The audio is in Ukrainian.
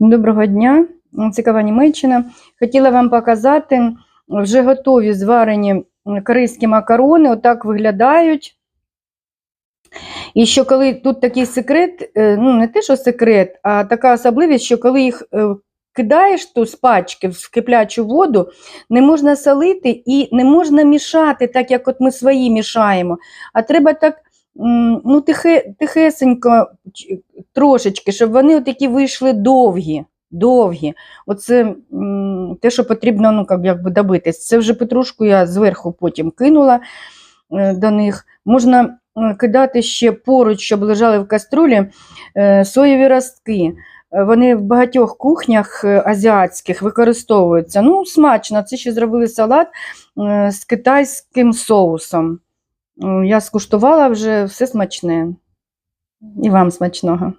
Доброго дня, цікава Німеччина. Хотіла вам показати вже готові зварені корейські макарони, отак виглядають. І що коли тут такий секрет, е, ну не те, що секрет, а така особливість, що коли їх е, кидаєш ту з пачки в киплячу воду, не можна солити і не можна мішати, так як от ми свої мішаємо. А треба так ну, тихе, тихесенько, трошечки, щоб вони такі вийшли довгі. Довгі. Оце те, що потрібно ну, як, якби добитись. Це вже петрушку я зверху потім кинула е, до них. Можна е, кидати ще поруч, щоб лежали в каструлі, е, соєві ростки. Вони в багатьох кухнях азіатських використовуються. Ну, смачно. Це ще зробили салат з китайським соусом. Я скуштувала вже все смачне. І вам смачного.